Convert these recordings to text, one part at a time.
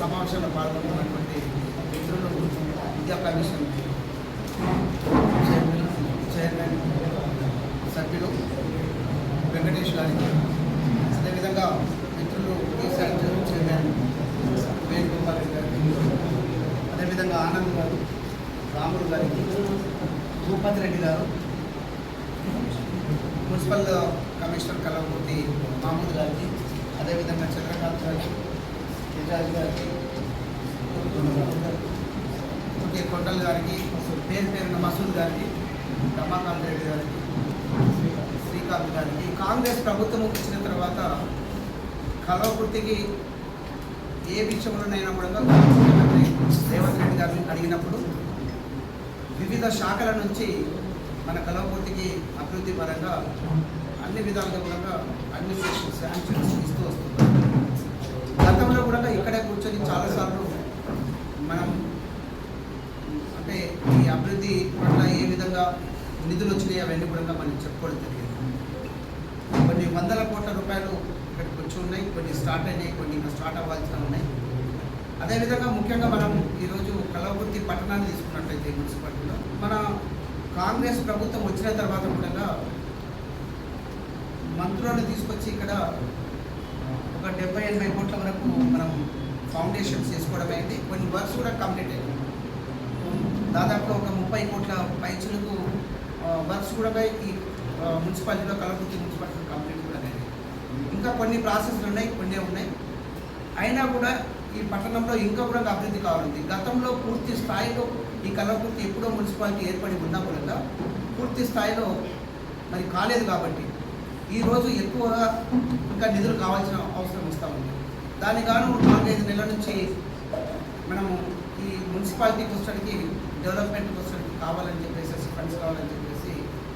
సమావేశంలో పాల్గొంటున్నటువంటి మిత్రులు విద్యా కమిషన్ చైర్మన్ చైర్మన్ సభ్యులు వెంకటేష్ గారికి అదేవిధంగా మిత్రులు ఈ చైర్మన్ వేణుగోపాల్ రెడ్డి గారికి అదేవిధంగా ఆనంద్ గారు రాములు గారికి భూపతి రెడ్డి గారు మున్సిపల్ కమిషనర్ కలవమూర్తి మహమూద్ గారికి అదేవిధంగా చంద్రకాంత్ గారికి ఓకే కొట్టల్ గారికి పేరు పేరున మసూద్ గారికి రమాకాంత్ రెడ్డి గారికి శ్రీకాంత్ గారికి కాంగ్రెస్ ప్రభుత్వం వచ్చిన తర్వాత కలవకుర్తికి ఏ విషయంలోనైనా కూడా ముఖ్యమంత్రి రేవంత్ రెడ్డి గారిని అడిగినప్పుడు వివిధ శాఖల నుంచి మన కలవకుర్తికి అభివృద్ధి పరంగా అన్ని విధాలుగా కూడా అడ్మినిస్ట్రేషన్ శాంక్షన్స్ ఇస్తూ గతంలో కూడా ఇక్కడే కూర్చొని చాలాసార్లు మనం అంటే ఈ అభివృద్ధి పట్ల ఏ విధంగా నిధులు వచ్చినాయి అవన్నీ కూడా మనం చెప్పుకోవడం జరిగింది. కొన్ని వందల కోట్ల రూపాయలు ఇక్కడికి వచ్చి ఉన్నాయి కొన్ని స్టార్ట్ అయినాయి కొన్ని ఇంకా స్టార్ట్ అవ్వాల్సిన ఉన్నాయి. అదేవిధంగా ముఖ్యంగా మనం ఈరోజు కలవకుర్తి పట్టణాన్ని తీసుకున్నట్లయితే మున్సిపాలిటీలో మన కాంగ్రెస్ ప్రభుత్వం వచ్చిన తర్వాత కూడా మంత్రులను తీసుకొచ్చి ఇక్కడ ఒక డెబ్బై ఎనభై కోట్ల వరకు మనం ఫౌండేషన్స్ చేసుకోవడం అయింది. కొన్ని వర్క్స్ కూడా కంప్లీట్ అయ్యాయి దాదాపు ఒక ముప్పై కోట్ల పైచులకు వర్క్స్ కూడా ఈ మున్సిపాలిటీలో కలవకుర్తి మున్సిపాలిటీ కంప్లీట్ కూడా అయ్యాయి ఇంకా కొన్ని ప్రాసెస్లు ఉన్నాయి కొన్ని ఉన్నాయి. అయినా కూడా ఈ పట్టణంలో ఇంకా కూడా అభివృద్ధి కావాలి గతంలో పూర్తి స్థాయిలో ఈ కలవకుర్తి ఎప్పుడో మున్సిపాలిటీ ఏర్పడి ఉన్నా కూడా పూర్తి స్థాయిలో మరి కాలేదు కాబట్టి ఈరోజు ఎక్కువగా ఇంకా నిధులు కావాల్సిన అవసరం వస్తూ ఉంది. దాని గాను నాలుగైదు నెలల నుంచి మనము ఈ మున్సిపాలిటీకి వచ్చడానికి డెవలప్మెంట్కి వచ్చడానికి కావాలని చెప్పేసి ఫండ్స్ కావాలని చెప్పేసి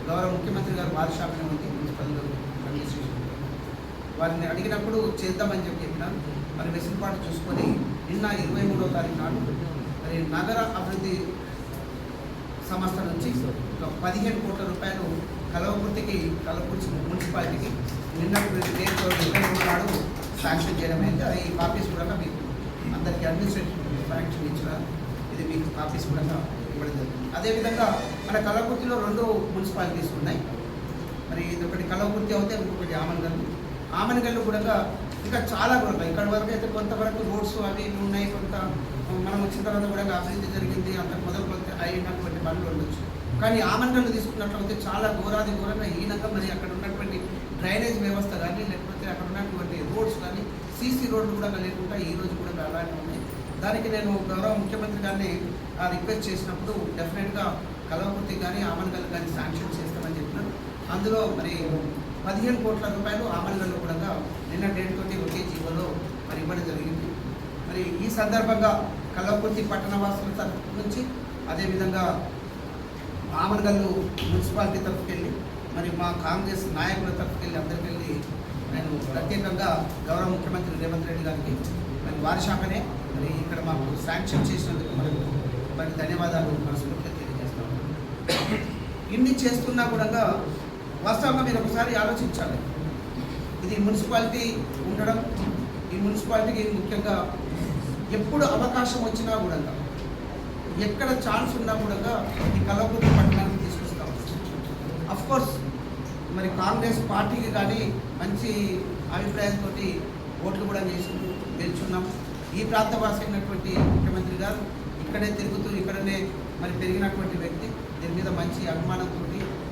గౌరవ ముఖ్యమంత్రి గారు బాలశాఖనే ఉంది మున్సిపల్ అడ్మినిస్ట్రేషన్ వారిని అడిగినప్పుడు చేద్దామని చెప్పి చెప్పినాను మరి వెసులుబాటు చూసుకొని నిన్న ఇరవై మూడో తారీఖు నాడు మరి నగర అభివృద్ధి సంస్థ నుంచి ఒక పదిహేను కోట్ల రూపాయలు కలవకుర్తికి కలవకుర్తి మున్సిపాలిటీకి నిన్న డేట్ ఇరవై నాడు శాంక్షన్ చేయడం అయింది అది ఈ కాపీస్ కూడా మీకు అందరికీ అడ్మినిస్ట్రేషన్ శాంక్షన్ ఇచ్చిన ఇది మీకు కాపీస్ కూడా ఇవ్వడం జరుగుతుంది. అదేవిధంగా మన కలవకుర్తిలో రెండు మున్సిపాలిటీస్ ఉన్నాయి. మరి ఇది ఒకటి కలవకుర్తి అవుతే ఇంకొకటి ఆమన్గల్లు. ఆమనగల్లు కూడా ఇంకా చాలా కూడా ఇక్కడ వరకు అయితే కొంతవరకు రోడ్స్ అవి ఇవి ఉన్నాయి. కొంత మనం వచ్చిన తర్వాత కూడా అభివృద్ధి జరిగింది. అంత మొదలు కొంత అయినటువంటి పనులు ఉండొచ్చు. కానీ ఆమరణలు తీసుకున్నట్లయితే చాలా ఘోరాది ఘోరంగా హీనంగా మరి అక్కడ ఉన్నటువంటి డ్రైనేజ్ వ్యవస్థ కానీ లేకపోతే అక్కడ ఉన్నటువంటి రోడ్స్ కానీ సీసీ రోడ్లు కూడా లేకుండా ఈ రోజు కూడా అలాగే ఉన్నాయి. దానికి నేను గౌరవ ముఖ్యమంత్రి గారిని ఆ రిక్వెస్ట్ చేసినప్పుడు డెఫినెట్గా కలవకుర్తి కానీ ఆమన్గల్ కానీ శాంక్షన్ చేస్తామని చెప్పినారు. అందులో మరి పదిహేను కోట్ల రూపాయలు ఆమన్గల్లో కూడా నిన్న డేట్ తోటి ఒకే జీవోలో మరి ఇవ్వడం జరిగింది. మరి ఈ సందర్భంగా కల్లకుర్తి పట్టణ వాసుల నుంచి అదేవిధంగా ఆమన్గల్లు మున్సిపాలిటీ తరఫుకి వెళ్ళి మరి మా కాంగ్రెస్ నాయకుల తరఫుకి వెళ్ళి అందరికి వెళ్ళి నేను ప్రత్యేకంగా గౌరవ ముఖ్యమంత్రి రేవంత్ రెడ్డి గారికి మరి వారి శాఖనే మరి ఇక్కడ మాకు శాంక్షన్ చేసినందుకు మనకు మరి ధన్యవాదాలు మనస్ఫూర్తిగా తెలియజేస్తాం ఇన్ని చేస్తున్నా కూడా వాస్తవంగా మీరు ఒకసారి ఆలోచించాలి. ఇది మున్సిపాలిటీ ఉండడం ఈ మున్సిపాలిటీకి ముఖ్యంగా ఎప్పుడు అవకాశం వచ్చినా కూడా ఎక్కడ ఛాన్స్ ఉన్నా కూడా ఈ కలవకుర్తి పట్టణానికి తీసుకొస్తాం. అఫ్ కోర్స్ మరి కాంగ్రెస్ పార్టీకి కానీ మంచి అభిప్రాయంతో ఓట్లు కూడా చేసి గెలుచున్నాం. ఈ ప్రాంత అయినటువంటి ముఖ్యమంత్రి గారు ఇక్కడే తిరుగుతూ ఇక్కడనే మరి పెరిగినటువంటి వ్యక్తి దీని మీద మంచి అభిమానంతో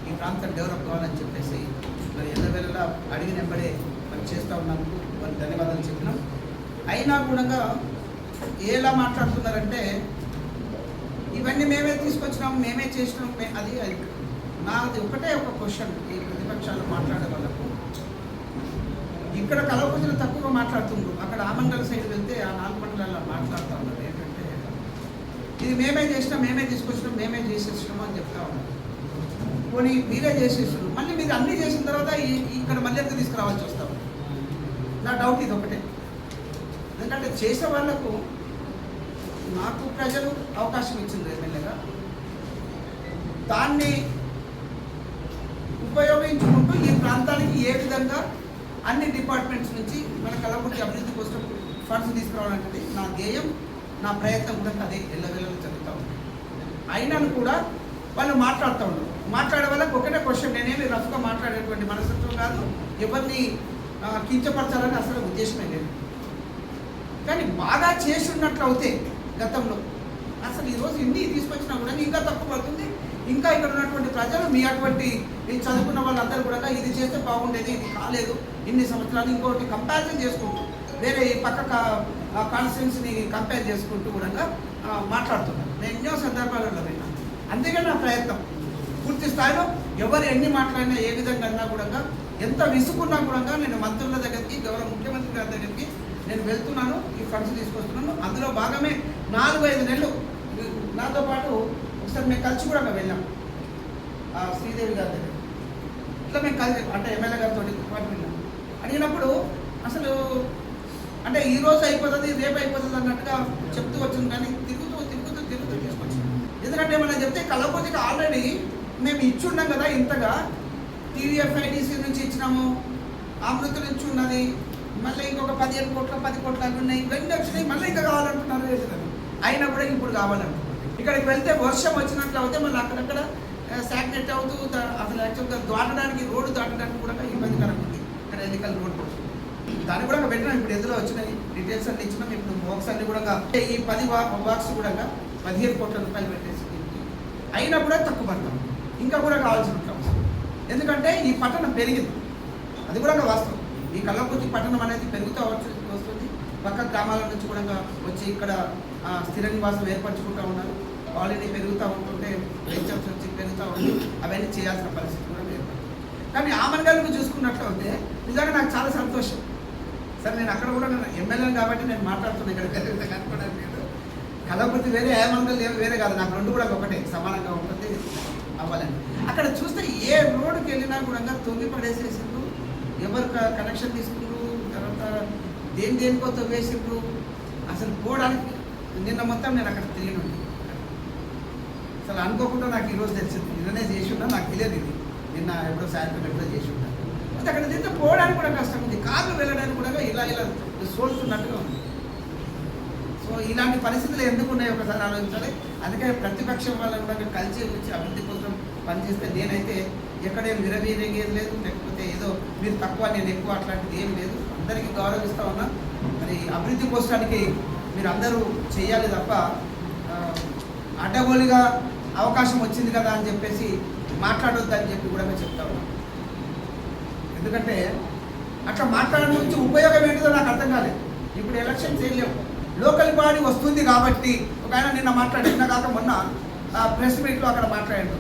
ఈ ప్రాంతం డెవలప్ కావాలని చెప్పేసి మరి ఎల్లవేళలా అడిగిన వెంబడే మరి చేస్తూ ఉన్నందుకు మరి ధన్యవాదాలు చెప్పినాం అయినా కూడా ఎలా మాట్లాడుతున్నారంటే ఇవన్నీ మేమే తీసుకొచ్చినాం మేమే చేసినాం అది అది. నాది ఒకటే ఒక క్వశ్చన్ ఈ ప్రతిపక్షాలు మాట్లాడే వాళ్ళకు. ఇక్కడ కలవకుజలు తక్కువగా మాట్లాడుతుండ్రు. అక్కడ ఆమండల సైడ్ వెళ్తే ఆ నాలుగు మండలాల్లో మాట్లాడుతూ ఉన్నారు. ఏంటంటే ఇది మేమే చేసినాం మేమే తీసుకొచ్చినాం మేమే చేసేసినాం అని చెప్తా ఉన్నారు. పోనీ మీరే చేసేసారు మళ్ళీ మీరు అన్నీ చేసిన తర్వాత ఇక్కడ మళ్ళీ ఎంత తీసుకురావాల్సి వస్తాం నా డౌట్ ఇది ఒకటే. ఎందుకంటే చేసే వాళ్ళకు నాకు ప్రజలు అవకాశం ఇచ్చింది ఎమ్మెల్యేగా. దాన్ని ఉపయోగించుకుంటూ ఈ ప్రాంతానికి ఏ విధంగా అన్ని డిపార్ట్మెంట్స్ నుంచి మన కలబుర్తి అభివృద్ధి కోసం ఫండ్స్ తీసుకురావాలంటే నా ధ్యేయం నా ప్రయత్నం కూడా అదే ఎల్లవెల్లలో జరుగుతూ ఉంది. అయినను కూడా వాళ్ళు మాట్లాడుతూ ఉన్నారు. మాట్లాడే వాళ్ళకి ఒకటే క్వశ్చన్ నేనేమి రఫ్గా మాట్లాడేటువంటి మనస్తత్వం కాదు ఎవరిని కించపరచాలని అసలు ఉద్దేశమే లేదు. కానీ బాగా చేసి ఉన్నట్లు అవుతే గతంలో. అసలు ఈరోజు ఇన్ని తీసుకొచ్చినా కూడా ఇంకా తక్కువ పడుతుంది. ఇంకా ఇక్కడ ఉన్నటువంటి ప్రజలు మీ అటువంటి చదువుకున్న వాళ్ళందరూ కూడా ఇది చేస్తే బాగుండేది ఇది కాలేదు. ఇన్ని సంవత్సరాలు ఇంకోటి కంపారిజన్ చేసుకుంటూ వేరే ఈ పక్క కాన్స్టిట్యున్సీని కంపేర్ చేసుకుంటూ కూడా మాట్లాడుతున్నాను నేను ఎన్నో సందర్భాలలో విన్నాను అందుకే నా ప్రయత్నం. పూర్తి స్థాయిలో ఎవరు ఎన్ని మాట్లాడినా ఏ విధంగా అన్నా కూడా ఎంత విసుకున్నా కూడా నేను మంత్రుల దగ్గరికి గౌరవ ముఖ్యమంత్రి గారి దగ్గరికి నేను వెళ్తున్నాను ఈ ఫండ్స్ తీసుకొస్తున్నాను. అందులో భాగమే నాలుగు ఐదు నెలలు నాతో పాటు ఒకసారి మేము కలిసి కూడా వెళ్ళాం. శ్రీదేవి గారి దగ్గర. ఇట్లా మేము కలిసి అంటే ఎమ్మెల్యే గారితో పాటు వెళ్ళాం. అడిగినప్పుడు అసలు అంటే ఈ రోజు అయిపోతుంది రేపు అయిపోతుంది అన్నట్టుగా చెప్తూ వచ్చింది కానీ తిరుగుతూ తిరుగుతూ తిరుగుతూ తీసుకొచ్చింది ఎందుకంటే మనం చెప్తే కలపతికి ఆల్రెడీ మేము ఇచ్చున్నాం కదా ఇంతగా. టీవీఎఫ్ఐడిసి నుంచి ఇచ్చినాము. అమృత నుంచి ఉన్నది. మళ్ళీ ఇంకొక పదిహేను కోట్ల పది కోట్ల అవి ఉన్నాయి. ఇవన్నీ వచ్చినాయి. మళ్ళీ ఇంకా కావాలంటున్నారు రైతులకు అయినా కూడా ఇప్పుడు కావాలంటున్నారు ఇక్కడికి వెళ్తే వర్షం వచ్చినట్లు అయితే మళ్ళీ అక్కడక్కడ సాగ్నెట్ అవుతూ అసలు యాక్చువల్గా దాటడానికి రోడ్డు దాటడానికి కూడా ఇబ్బందికరంగా ఉంది. ఇక్కడ ఎన్నికల రోడ్డు. దాన్ని కూడా పెట్టినాం. ఇప్పుడు ఎదురు వచ్చినాయి? డీటెయిల్స్ అన్ని ఇచ్చినాం. ఇప్పుడు బాక్స్ అన్ని కూడా ఈ పది బాక్స్ కూడా పదిహేను కోట్ల రూపాయలు పెట్టేసి అయినా కూడా తక్కువ పడతాం. ఇంకా కూడా కావాల్సిన అవసరం ఎందుకంటే ఈ పట్టణం పెరిగింది. అది కూడా వాస్తవం. ఈ కల్లకుర్తి పట్టణం అనేది పెరుగుతూ వస్తుంది. పక్క గ్రామాల నుంచి కూడా వచ్చి ఇక్కడ స్థిర నివాసం ఏర్పరచుకుంటూ ఉన్నారు. ఆల్రెడీ పెరుగుతూ ఉంటుంటే వెంచర్స్ వచ్చి పెరుగుతూ ఉంటే అవన్నీ చేయాల్సిన పరిస్థితి కూడా ఏర్పడుతుంది కానీ ఆమనగల్ని చూసుకున్నట్లయితే నిజంగా నాకు చాలా సంతోషం. సరే నేను అక్కడ కూడా ఎమ్మెల్యేని కాబట్టి నేను మాట్లాడుతున్నాను ఇక్కడ. పెద్ద కనుక్కోవడానికి లేదు. కలవృత్తి వేరే ఏమంగల్ వేరే కాదు. నాకు రెండు కూడా ఒకటే సమానంగా ఉంటుంది అవ్వాలని. అక్కడ చూస్తే ఏ రోడ్డుకి వెళ్ళినా కూడా తొంగి పడేసేసిండ్రు. ఎవరు క- కనెక్షన్ తీసుకుండ్రు తర్వాత దేని దేనికో తొవ్వేసిండ్రు. అసలు పోవడానికి నిన్న మొత్తం నేను అక్కడ తిరిగినండి అసలు అనుకోకుండా నాకు ఈరోజు తెలిసింది. నిన్ననే చేసి ఉన్నా నాకు తెలియదు ఇది. నిన్న ఎప్పుడో సాయంత్రం ఎప్పుడో చేసి ఉన్నా. అయితే అక్కడ తిరిగితే పోవడానికి కూడా కష్టం ఉంది. కార్లు వెళ్ళడానికి కూడా ఇలా ఇలా సోల్చున్నట్టుగా ఉంది. సో ఇలాంటి పరిస్థితులు ఎందుకు ఉన్నాయో ఒకసారి ఆలోచించాలి. అందుకే ప్రతిపక్షం వాళ్ళని కూడా కలిసి వచ్చి అభివృద్ధి కోసం పనిచేస్తే నేనైతే ఎక్కడేం విరవీరేగేది లేదు. లేకపోతే ఏదో మీరు తక్కువ నేను ఎక్కువ అట్లాంటిది ఏం లేదు. అందరికీ గౌరవిస్తా ఉన్నా. మరి అభివృద్ధి కోసానికి మీరు అందరూ చేయాలి తప్ప ఆ, అడ్డగోలుగా అవకాశం వచ్చింది కదా అని చెప్పేసి మాట్లాడొద్దు అని చెప్పి కూడా మేము చెప్తా ఉన్నాం. ఎందుకంటే అట్లా మాట్లాడడం నుంచి ఉపయోగం ఏంటిదో నాకు అర్థం కాలేదు. ఇప్పుడు ఎలక్షన్స్ ఏం లేవు. లోకల్ బాడీ వస్తుంది కాబట్టి ఒక ఆయన నిన్న మాట్లాడిన కాక మొన్న ప్రెస్ మీట్లో అక్కడ మాట్లాడాడు.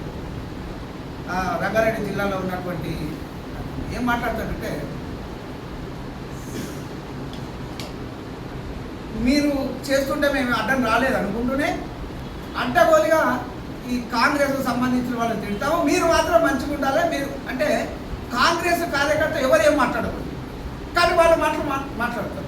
ఆ, రంగారెడ్డి జిల్లాలో ఉన్నటువంటి ఏం మాట్లాడతాడంటే మీరు చేస్తుంటే మేము అడ్డం రాలేదు అనుకుంటూనే అడ్డగోలుగా ఈ కాంగ్రెస్ సంబంధించిన వాళ్ళని తింటాము మీరు మాత్రం మంచిగా ఉండాలి. మీరు అంటే కాంగ్రెస్ కార్యకర్త ఎవరు ఏం మాట్లాడకూడదు. కానీ వాళ్ళు మాటలు మా- మాట్లాడతారు.